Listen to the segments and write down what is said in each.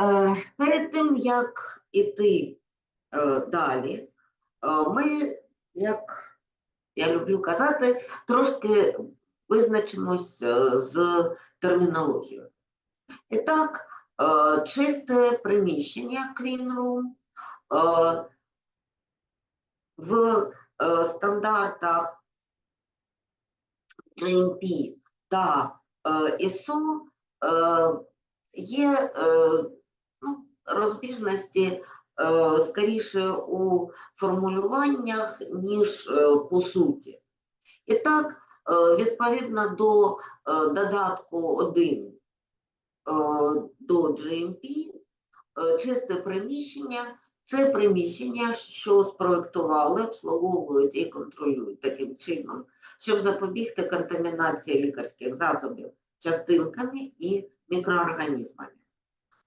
Е, Перед тим, як іти е, далі, е, ми, як я люблю казати, трошки визначимось з термінологією. І так, чисте приміщення clean room в стандартах GMP та ISO є розбіжності е, скоріше у формулюваннях, ніж е, по суті. І так, е, відповідно до додатку 1 е, до GMP, чисте приміщення це приміщення, що спроектували, обслуговують і контролюють таким чином, щоб запобігти контамінації лікарських засобів частинками і мікроорганізмами.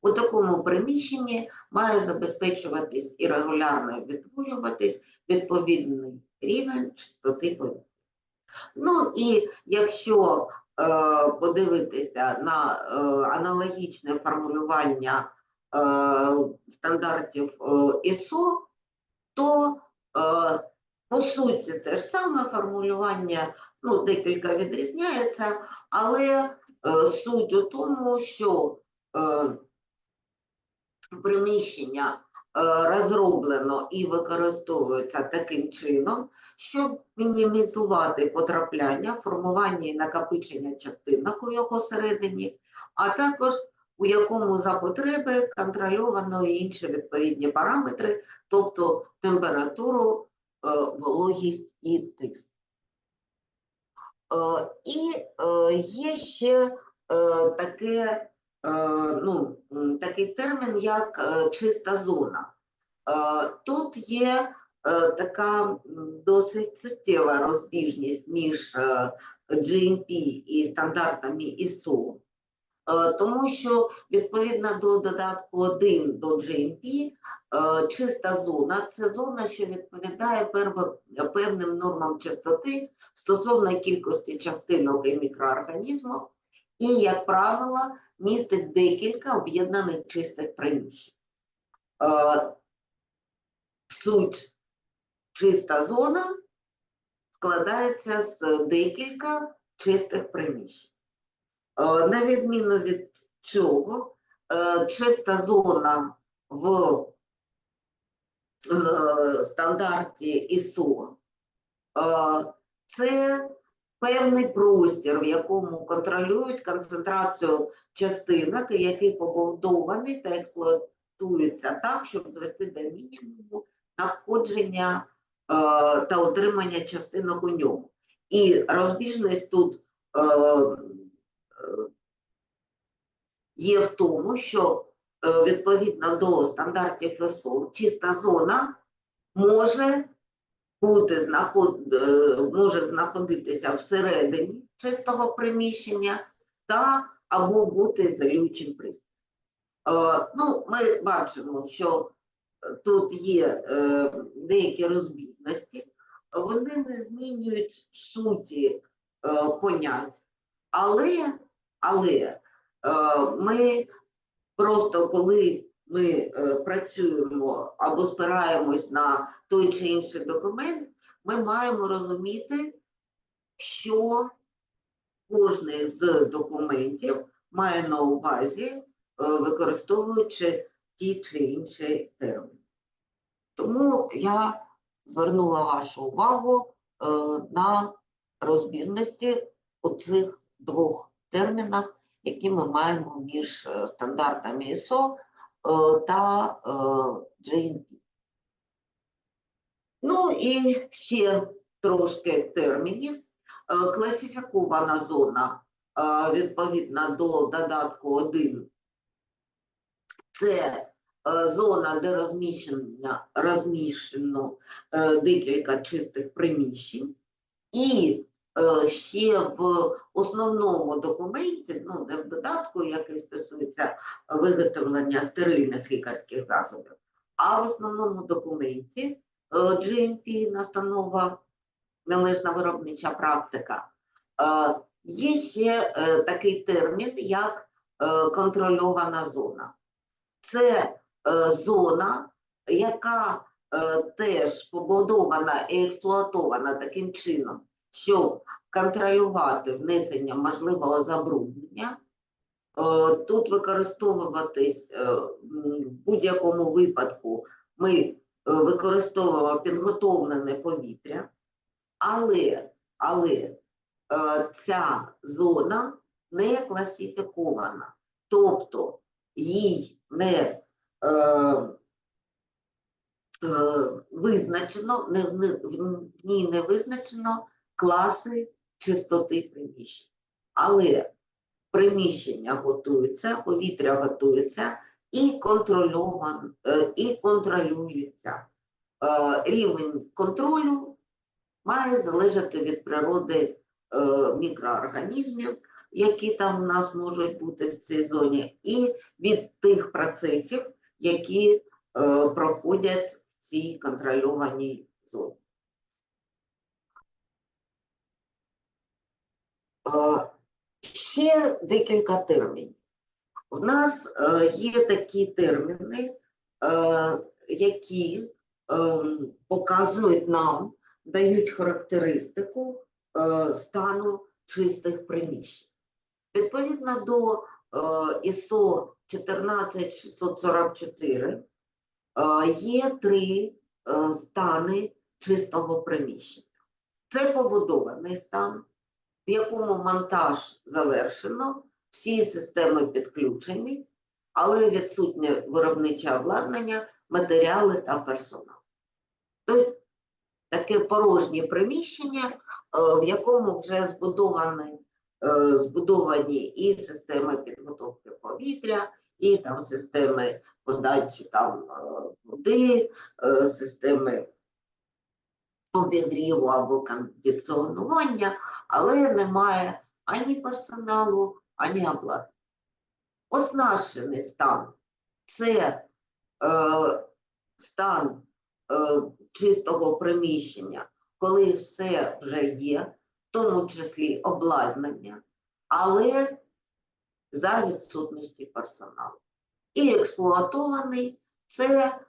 У такому приміщенні має забезпечуватись і регулярно відтворюватись відповідний рівень чистоти повітря. Ну і якщо е, подивитися на е, аналогічне формулювання е, стандартів е, то е, по суті те ж саме формулювання ну, декілька відрізняється, але е, суть у тому, що е, приміщення е, розроблено і використовується таким чином, щоб мінімізувати потрапляння, формування і накопичення частинок у його середині, а також у якому за потреби контрольовано інші відповідні параметри, тобто температуру, е, вологість і тиск. Е, І є ще таке, ну, такий термін, як е, чиста зона. Е, Тут є е, така досить суттєва розбіжність між е, GMP і стандартами ISO, е, тому що відповідно до додатку 1 до GMP, е, чиста зона це зона, що відповідає певним нормам чистоти стосовно кількості частинок і мікроорганізмів, і, як правило, містить декілька об'єднаних чистих приміщень. Е, Суть чиста зона складається з декілька чистих приміщень. Е, На відміну від цього, е, чиста зона в стандарті е, це певний простір, в якому контролюють концентрацію частинок, який побудований та експлуатується так, щоб звести до мінімуму надходження е, та отримання частинок у ньому. І розбіжність тут е, е, є в тому, що е, відповідно до стандартів ІСО чиста зона може бути знаход... е, може знаходитися всередині чистого приміщення та або бути ізолюючим пристроєм. Е, Ну, ми бачимо, що е, тут є деякі розбіжності, вони не змінюють суті понять, але, але ми просто коли ми е, працюємо або спираємось на той чи інший документ, ми маємо розуміти, що кожний з документів має на увазі, е, використовуючи ті чи інші терміни. Тому я звернула вашу увагу е, на розбіжності у цих двох термінах, які ми маємо між стандартами е, та е, GMP. Ну і ще трошки термінів. Е, Класифікована зона е, відповідно до додатку 1 це е, зона, де розміщено е, декілька чистих приміщень, і е, ще в основному документі, ну не в додатку, який стосується виготовлення стерильних лікарських засобів, а в основному документі е, GMP, настанова належна виробнича практика, е, є ще е, такий термін, як е, контрольована зона. це е, зона, яка е, теж побудована і експлуатована таким чином, щоб контролювати внесення можливого забруднення. Е, Тут використовуватись е, в будь-якому випадку ми е, використовуємо підготовлене повітря, але, але ця зона не класифікована, тобто їй не е, е, визначено, не, в ній не визначено класи чистоти приміщень. Але приміщення готуються, повітря готується і е, і контролюється. Е, Рівень контролю має залежати від природи е, мікроорганізмів, які там у нас можуть бути в цій зоні, і від тих процесів, які проходять в цій контрольованій зоні. Ще декілька термінів. У нас е, є такі терміни, е, які ем, показують нам, дають характеристику е, стану чистих приміщень. Відповідно до е, ISO 14644 е, є три е, стани чистого приміщення. Це побудований стан, в якому монтаж завершено, всі системи підключені, але відсутнє виробниче обладнання, матеріали та персонал. Тобто таке порожнє приміщення, е, в якому вже збудовані, е, збудовані і системи підготовки повітря, і там системи подачі там е, води, системи обігріву або кондиціонування, але немає ані персоналу, ані обладнання. Оснащений стан це е, стан е, чистого приміщення, коли все вже є, в тому числі обладнання, але за відсутності персоналу. І експлуатований це